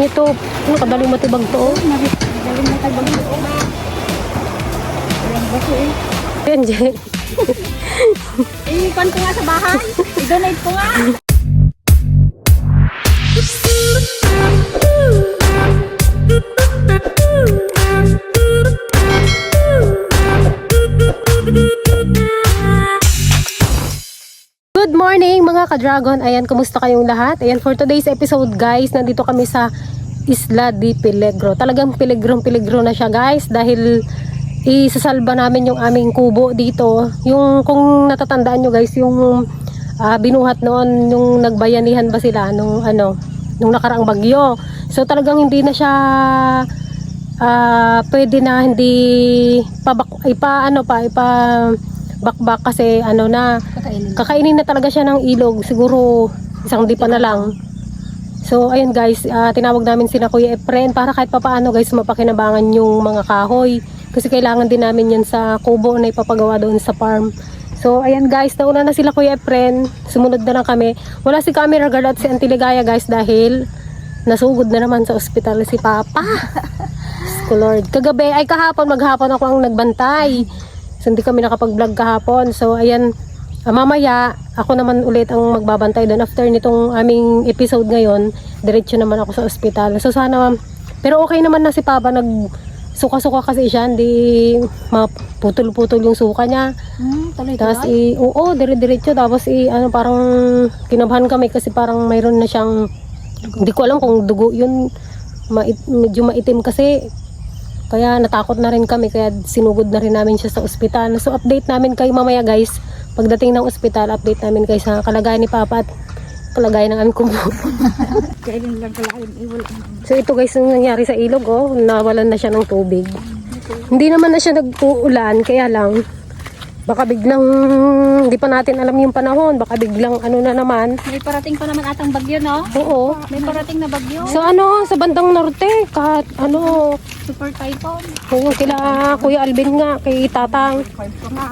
nito. Ano, kadaling matibag to. oh. Bagay. Ayan ba ko eh. Yan, Jen. Iikon ko nga sa bahay. I-donate ko nga. Good morning mga ka-dragon. Ayan, kumusta kayong lahat? Ayan, for today's episode guys, nandito kami sa Isla di Peligro. Talagang peligro-peligro na siya guys dahil isasalba namin yung aming kubo dito. Yung kung natatandaan nyo guys, yung ah, binuhat noon, yung nagbayanihan ba sila nung ano, nung nakaraang bagyo. So talagang hindi na siya ah, pwede na hindi pabak, ipa ano pa, ipa bakbak kasi ano na Kakainin. kakainin na talaga siya ng ilog siguro isang di pa na lang so ayun guys ah, tinawag namin sina Kuya Efren para kahit papaano guys mapakinabangan yung mga kahoy. Kasi kailangan din namin yan sa kubo na ipapagawa doon sa farm. So ayan guys nauna na sila Kuya Efren. Sumunod na lang kami. Wala si camera guard at si Auntie Ligaya guys dahil nasugod na naman sa ospital si Papa. Ko Lord. Kagabi ay kahapon maghapon ako ang nagbantay. So, hindi kami nakapag-vlog kahapon. So, ayan, ah, mamaya, ako naman ulit ang magbabantay doon. After nitong aming episode ngayon, diretso naman ako sa ospital. So, sana, pero okay naman na si Papa, nag, suka-suka kasi siya, hindi maputol-putol yung suka niya. Hmm, tuloy Tapos, i, oo, dire-diretso. Tapos, i, ano, parang, kinabahan kami kasi parang mayroon na siyang, hindi ko alam kung dugo yun, mait, medyo maitim kasi, kaya natakot na rin kami kaya sinugod na rin namin siya sa ospital. So update namin kayo mamaya guys. Pagdating ng ospital, update namin kayo sa kalagayan ni Papa at kalagayan ng aming kubo. Kailan lang pala yun. Iwala. so ito guys, yung nangyari sa ilog oh, nawalan na siya ng tubig. Hindi naman na siya nag-uulan, kaya lang baka biglang hindi pa natin alam yung panahon, baka biglang ano na naman. May parating pa naman atang bagyo, no? Oo. May parating na bagyo. So ano, sa bandang norte, kahit ano, Super typhoon. yung kila Kuya Alvin nga, kay Tatang, pa nga.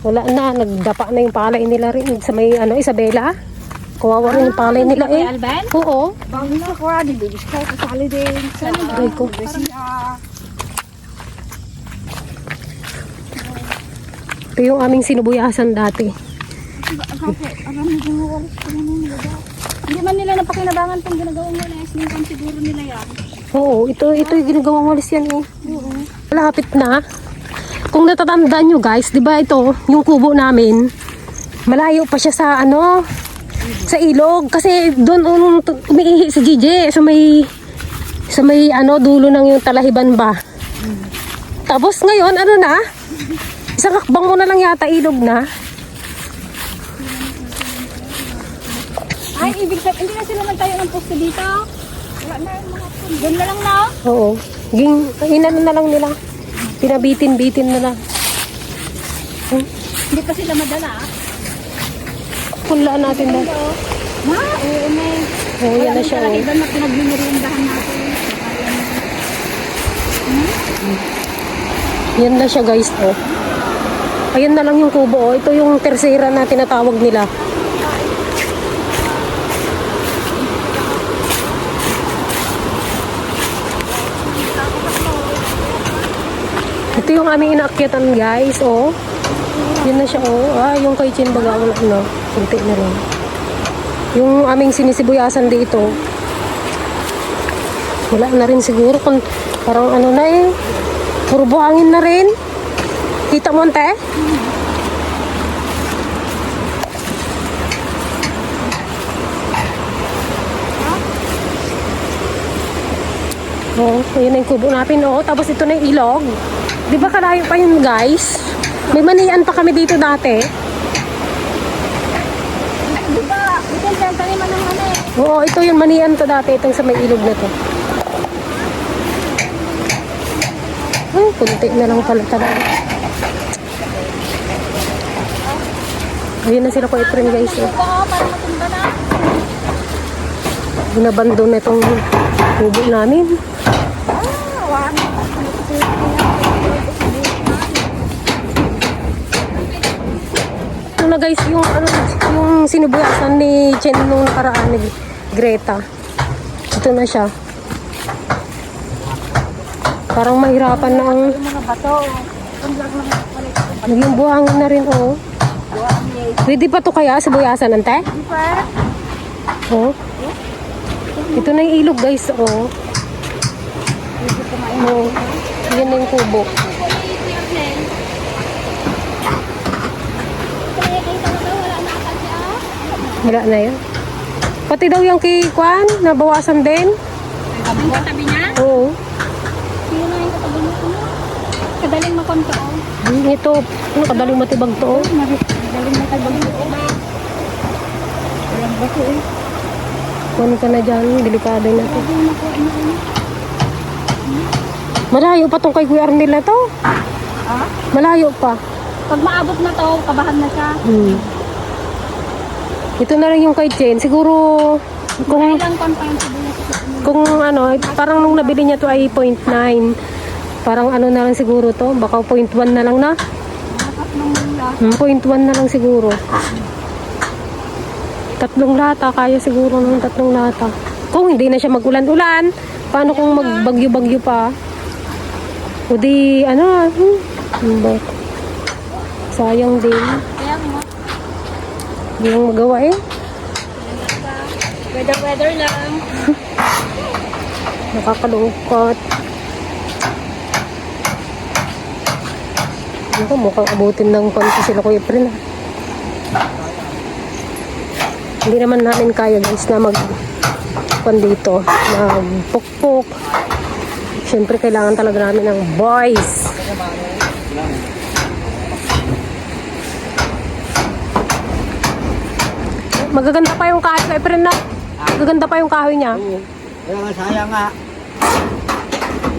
Wala na, nagdapa na yung palay nila rin sa may ano, Isabela. Kawawa rin yung palay nila eh. Alban? Oo. Bang na ko, di bigis ko. Kasali din. Sana ba? Aray ko. Kasi, ah, Ito yung aming sinubuyasan dati. Hindi man nila napakinabangan itong ginagawang walis. Minsan siguro nila yan. Oo, ito, ito yung ginagawang walis yan eh. Oo. Malapit na. Kung natatandaan nyo guys, di ba ito, yung kubo namin, malayo pa siya sa ano, sa ilog. Kasi doon um, umiihi si JJ sa may, sa may ano, dulo ng yung talahiban ba. Tapos ngayon, ano na, isang hakbang mo na lang yata ilog na. Ay, ibig sabihin, hindi na sila magtayo ng poste dito. Wala na yung mga. Doon na lang na. Oo. Ging, inano na lang nila. Pinabitin-bitin na lang. Hmm? Hindi pa sila madala. Punlaan natin na. Ha? Oo, may. Oo, yan na siya. Wala Oh. na pinagbimeriendahan natin. Yan na siya guys. Oh. Ayan na lang yung kubo. Oh. Ito yung tersera na tinatawag nila. Ito yung aming inaakyatan guys. Oh. Yan na siya. Oh. Ah, yung kay Chin baga. Wala na. Kunti na rin. Yung aming sinisibuyasan dito. Wala na rin siguro. Kung parang ano na eh. Puro buhangin na rin. Kita mo, ante? Oh, yun na yung kubo natin. Oo, tapos ito na yung ilog. Di ba kalayo pa yun, guys? May manian pa kami dito dati. Di ba? Ito yung pinagtaniman ng eh. Oo, ito yung manian to dati. Itong sa may ilog na to. Ay, kunti na lang pala talaga. Ayun na sila ko Efren guys. Eh. Ito oh, na itong kubo namin. Ah, wala. Ano na guys, yung ano, yung sinubuyasan ni Chen nung nakaraan ni Greta. Ito na siya. Parang mahirapan na ang naging buhangin na rin oh. Pwede pa to kaya sa buyasan, ante? Oh. Ito na yung ilog guys, oh. Oh. Yan na yung kubo. Wala na yun. Pati daw yung kay Kwan, nabawasan din. Yung katabi niya? Oo. Sino na yung katabi niya? Ano? Kadaling makonto. Hmm, Ito, ano, kadaling matibag to. oh. Kadaling makonto. Walang bato eh. Kwan ka na dyan, delikado na to. Kadaling makonto. Malayo pa tong kay Kuya Arnel na to. Ah? Malayo pa. Pag maabot na to, kabahan na siya. Hmm. Ito na lang yung kay Jen. Siguro, kung. Kung ano, parang nung nabili niya to ay 0.9. Parang ano na lang siguro to. Baka 0.1 na lang na. Lakas ng mula. Hmm, 0.1 na lang siguro. Tatlong lata. Kaya siguro ng tatlong lata. Kung hindi na siya magulan-ulan, paano kung magbagyo-bagyo pa? O di, ano, hmm, ano? Sayang din. Mo. Hindi lang magawa eh. Weather-weather lang. Nakakalungkot. Ano ko, mukhang abutin ng konti sila Kuya April ah. Hindi naman namin kaya guys na mag kon dito, magpukpok. Siyempre kailangan talaga namin ng boys. Magaganda pa yung kahoy April na. Magaganda pa yung kahoy niya. Oo. Kaya nga sayang nga.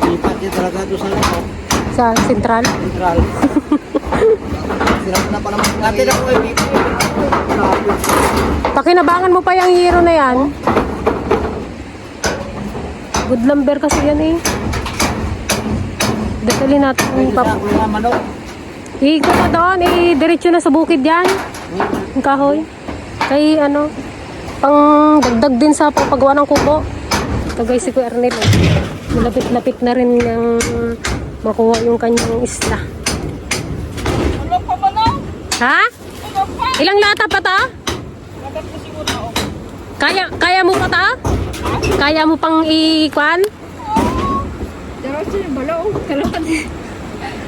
Lipat niya talaga doon sa loob. Sa sentral. Central. Sirap na pa naman. Natin ako ay dito. Pakinabangan mo pa yung hero na yan. Good lumber kasi yan eh. Dadali natin yung pap... Iikot na doon, eh, diretso na sa bukid yan. Yung kahoy. Kay ano, pang dagdag din sa pagpagawa ng kubo. Guys, si Kuya Ernel. eh. Malapit-lapit na rin ng makuha yung kanyang isla. Ha? Ilang lata pa to? Kaya, kaya mo pa to? Kaya mo pang ikwan?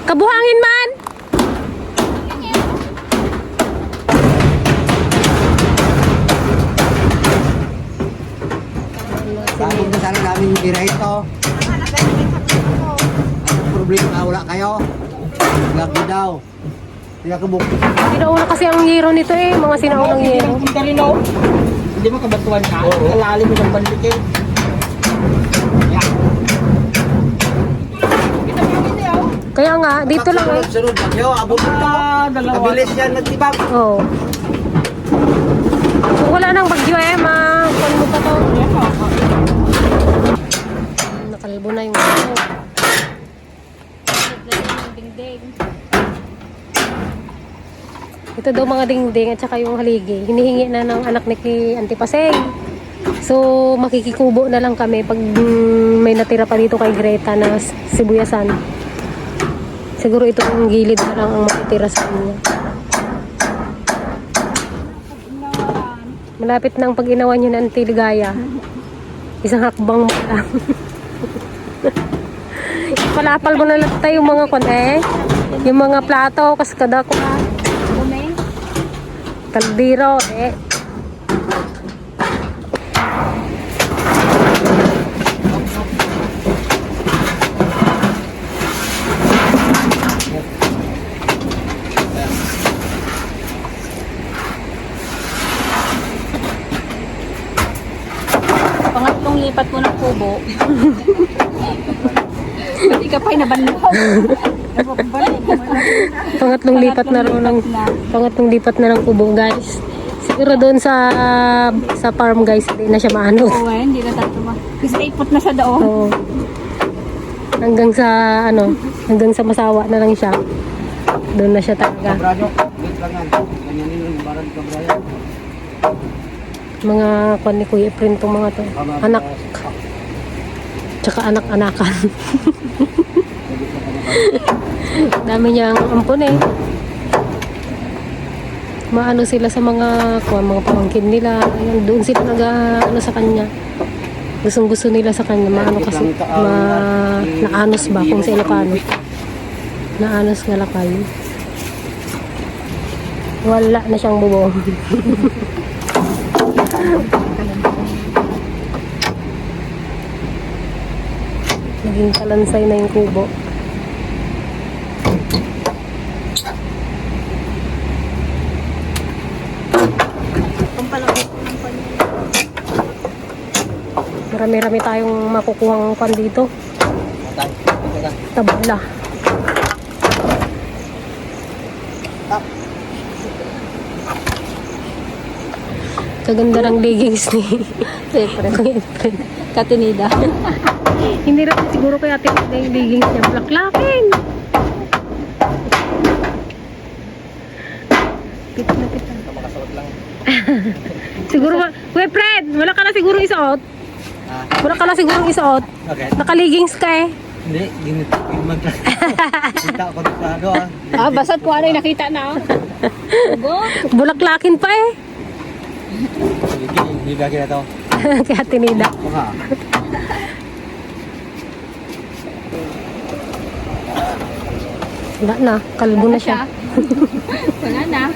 Kabuhangin man! Yung direto. Ang problema wala kayo. Lagi daw. Kaya kabukit. Sinauna kasi ang hero nito eh, mga sinaunang hero. Punta rin ako. Hindi mo kabatuan ka. Oo. Kalalim mo ng bandikin. Kaya nga, dito lang eh. Sunod bagyo, abot mo. Kabilis yan nagtibag. Oo. Kung wala nang bagyo eh, ma, kuwan mo pa to. Nakalbo na yung ano. Ito daw mga dingding at saka yung haligi. Hinihingi na ng anak ni Ki Auntie Paseng. So, makikikubo na lang kami pag mm, may natira pa dito kay Greta na sibuyasan. Siguro ito ang gilid na lang ang matitira sa kanya. Malapit ang pag-inawan niyo ng Tiligaya. Isang hakbang mo lang. Palapal mo na lang tayo yung mga kon eh. Yung mga plato, kaskada ko ah. Dumi. Kaldiro, eh. Pangatlong lipat mo ng kubo. Pati ka pa'y nabanlaw. Pangatlong lipat na rin ng pangatlong lipat na ng kubo, guys. Siguro doon sa sa farm, guys, hindi na siya maano. Oo eh, hindi na tatuwa. Kasi naipot na siya doon. So, hanggang sa ano, hanggang sa masawa na lang siya. Doon na siya talaga. Kabrado. Wait lang yan. Ganyan nila yung barang kabrado. Mga kwan ni Kuya Efren tong mga to. Anak. Tsaka anak-anakan. Dami niyang ampon eh. Maano sila sa mga kuha, mga pamangkin nila. Ayan, doon sila nag ano sa kanya. Gustong gusto nila sa kanya. Maano kasi, ma, naanos ba kung sa Ilocano. Naanos nga lakay. Wala na siyang bubong. Naging kalansay na yung kubo. Marami-rami tayong makukuhang kwan dito. Tabla. Kaganda ng leggings ni Efren. Katinida. Hindi rin siguro kaya tinignan yung leggings niya. Blaklakin! Pita na pita. siguro, Kuya Fred, wala ka na siguro isuot. Ah, Wala ka na siguro isuot. okay. Naka-leggings ka eh. Hindi, ginit. Magla. Kita ako sa ano ah. ah, basta't kung ano yung nakita na. Ugo. Bulaklakin pa eh. Ba kina to? kaya tinida. Mga. Wala na, kalbo na siya. Wala na.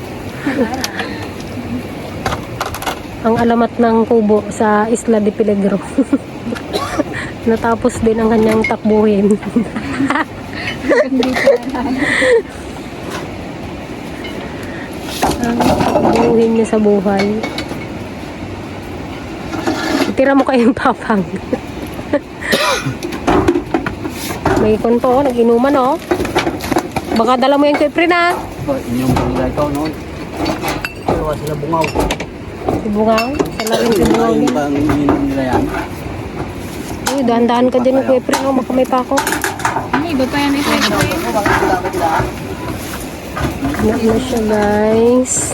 Ang alamat ng kubo sa Isla de Peligro. Natapos din ang kanyang takbuhin. ang takbuhin niya sa buhay. Tira mo kayong papang. May konto, nag-inuman oh. Baka dala mo yan kay Prina. Inyong pangila ito, no? Pero wala sila bungaw. Si Bungaw. Sa rin si Bungaw Yung din. pang ininom nila yan. Uy, dahan-dahan ka dyan, Kuya Prina. Makamay pa ako. Ano, iba pa yan ito. ito. Ano ba ang dapat nila? Anak na siya, guys.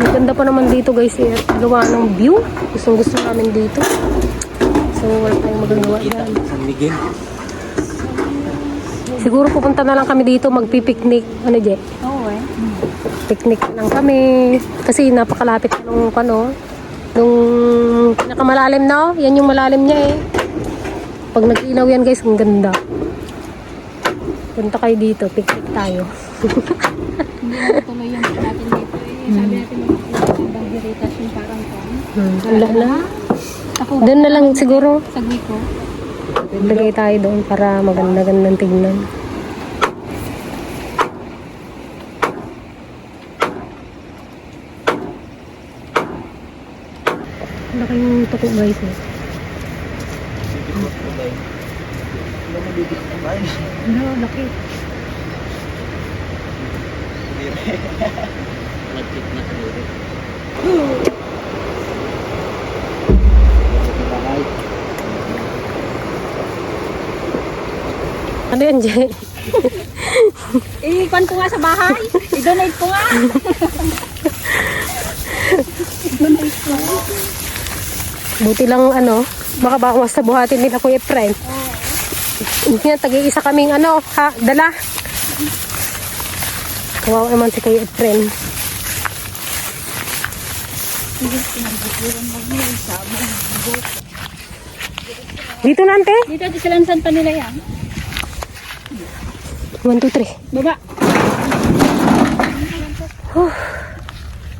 Maganda pa naman dito, guys. Eh. Gawa ng view. Gustong gusto namin dito. So, wala tayong magagawa dyan. San Miguel. Siguro pupunta na lang kami dito, magpipiknik. Ano, Je? Oo eh. Picnic lang kami. Kasi napakalapit na nung, ano, nung pinakamalalim na, oh. Yan yung malalim niya, eh. Pag nag-ilaw yan, guys, ang ganda. Punta kayo dito, picnic tayo. Hindi na natuloy yung natin dito eh. Sabi natin yung parang to. Hmm, wala na. Ako, Doon na lang siguro. sagwi ko. Lagay tayo doon para maganda-gandang tignan. Laki yung tuko guys eh. Ano, laki. Nagkit na siguro. Ano yan, Jay? Eh, kwan ko nga sa bahay. I-donate ko nga. I-donate ko. Buti lang ano, makabawas sa buhatin nila Kuya Efren. Yan, tagi-isa kaming ano, ha, dala. Kawawa naman si Kuya Dito na, ante. Dito, di silansan pa nila yan. 1, 2, 3. Baba.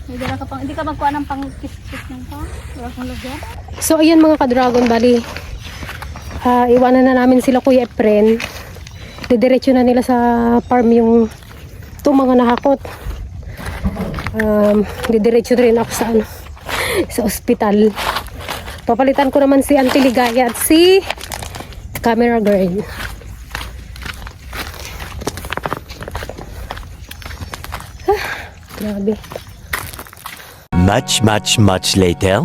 May dala ka pang, hindi ka magkuha ng pang kiss-kiss ng pa. Wala kang lagyan. So, ayan mga ka-dragon, bali. ah, iwanan na namin sila Kuya Efren. Didiretso na nila sa farm yung itong mga nahakot. Um, didiretso rin ako sa ano, sa ospital. Papalitan ko naman si Auntie Ligaya at si camera girl. Ah, grabe. Much, much, much later.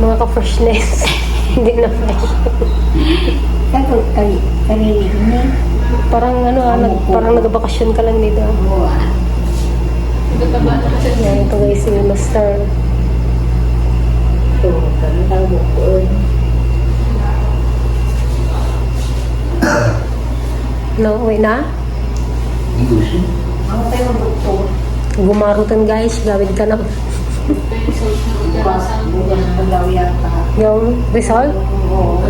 Mga ka-freshness. Hindi na fresh. Kako kali kali ini Parang ano ah, nag, parang nagbakasyon ka lang dito. ah. Yan, ito guys, si Master tawag ko. No, uwi na? Ako tayo magbuto. Gumarutan guys, gawin ka na. Bukas, bukas ang. Yung result? Oo.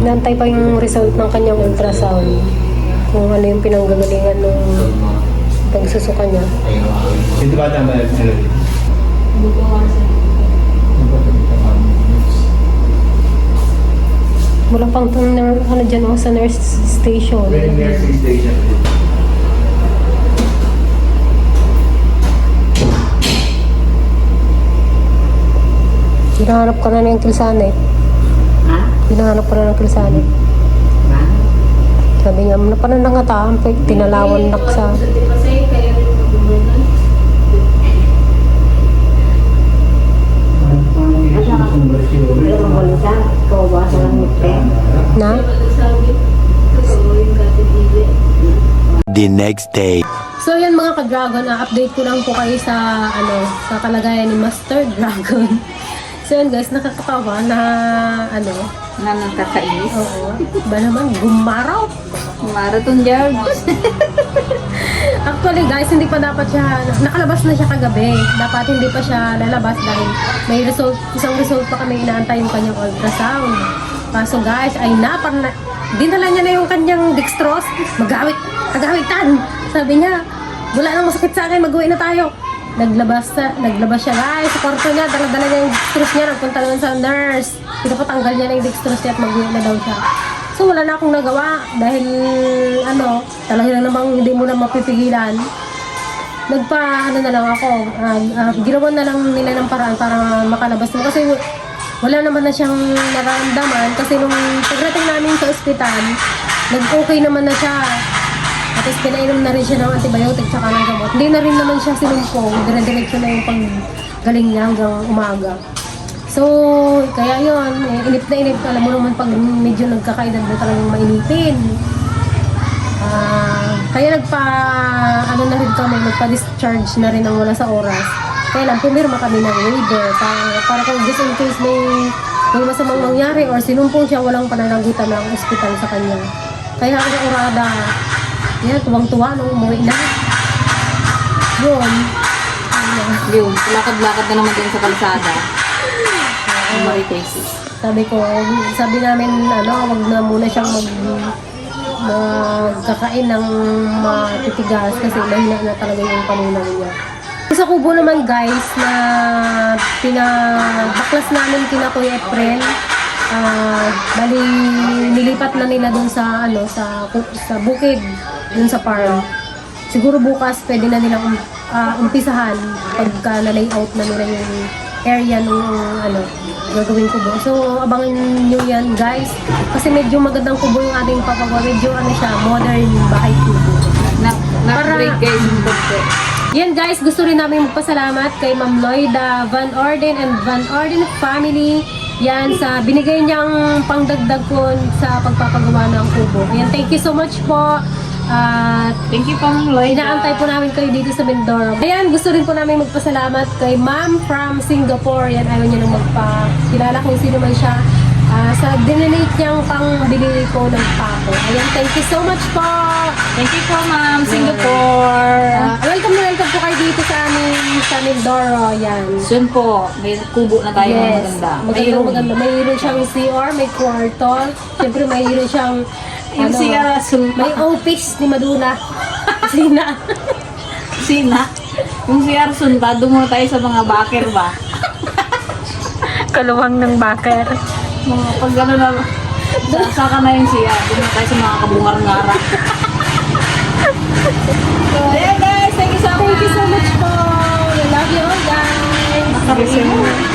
Nantay pa yung result ng kanyang ultrasound. Kung ano yung pinanggagalingan ng pagsusuka niya. Sino ba tama? Ano? Bukas. Bukas. Wala pang tong ner- ano dyan oh, sa nurse station. When nursing station. Hinahanap ka na ng kilsane. Ha? Hinahanap ka na ng kilsane. Ba? Sabi niya, napanan na nga taang tinalawan naksa. Pero mabalita, ikaw ba sa langit eh? Na? The next day. So yan mga ka-dragon, update ko lang po kayo sa ano sa kalagayan ni Master Dragon. so yan guys, nakakatawa na ano, Na nakakainis. oo, ba naman gumaraw. Marathon George. Actually guys, hindi pa dapat siya, nakalabas na siya kagabi. Dapat hindi pa siya lalabas dahil may result, isang result pa kami inaantay yung kanyang ultrasound. Kaso guys, ay napar na, dinala niya na yung kanyang dextrose. Magawit, kagawitan. Sabi niya, wala nang masakit sa akin, mag-uwi na tayo. Naglabas, sa, naglabas siya guys, sa kwarto niya, dala-dala niya yung dextrose niya, nagpunta naman sa nurse. Pinapatanggal niya na yung dextrose niya at mag-uwi na daw siya. So wala na akong nagawa dahil ano, talaga namang hindi mo na mapipigilan. Nagpa ano na lang ako, ah, ah, ginawan na lang nila ng paraan para makalabas mo kasi wala naman na siyang nararamdaman kasi nung pagdating namin sa ospital, nag-okay naman na siya. At least pinainom na rin siya ng antibiotic tsaka ng gamot. Hindi na rin naman siya sinumpong, dire-diretso na yung paggaling niya hanggang umaga. So, kaya yon eh, inip na inip. Alam mo naman pag medyo nagkakaedad mo talagang mainipin. Ah, kaya nagpa, ano na rin kami, nagpa-discharge na rin ang wala sa oras. Kaya lang, pumirma kami ng waiver para, para kung just in case may, may masamang mangyari or sinumpong siya, walang pananagutan ng ospital sa kanya. Kaya ang urada, yan, tuwang-tuwa nung umuwi na. Yun. Yun, lakad-lakad na naman din sa kalsada. Marites. Sabi ko, sabi namin, ano, wag na muna siyang mag magkakain ng matitigas kasi mahina na talaga yung panunan niya. Sa kubo naman guys na pinabaklas namin kina Kuya Efren, ah bali nilipat na nila dun sa ano sa sa bukid dun sa farm. Siguro bukas pwede na nilang um, ah, umpisahan pagka na-layout na nila yung area nung ano gagawin kubo. So abangan nyo yan guys kasi medyo magandang kubo yung ating papagawa. Medyo ano siya, modern bahay kubo. Na, Para- na-break guys yung. Yan guys, gusto rin namin magpasalamat kay Ma'am Lloyda Van Orden and Van Orden family. Yan sa binigay niyang pangdagdag ko sa pagpapagawa ng kubo. Ayan, thank you so much po. At Thank you, Pang Lloyd. Inaantay po namin kayo dito sa Mindoro. Ayan, gusto rin po namin magpasalamat kay Ma'am from Singapore. Yan, ayaw niya nang magpakilala kung sino man siya. Ah, sa dinonate niyang pangbili ko ng pako. Ayan, thank you so much po. Thank you po, ma'am. Singapore. Ah, welcome na welcome po kayo dito sa amin sa Mindoro. Yan. Soon po, may kubo na tayo ng maganda. May Maganda, maganda. Mayroon siyang CR, may kwarto. Siyempre, mayroon siyang ano, CR, sul- may office ni Maduna. Sina. Sina. Yung CR sunta, doon muna tayo sa mga baker ba? Kaluwang ng baker. Mga pag gano'n na, sa, saka na yung CR, doon na tayo sa mga kabungar-ngara. so, ayan guys, thank you so much. Thank you so much po. We love you all guys. Nakarisin mo.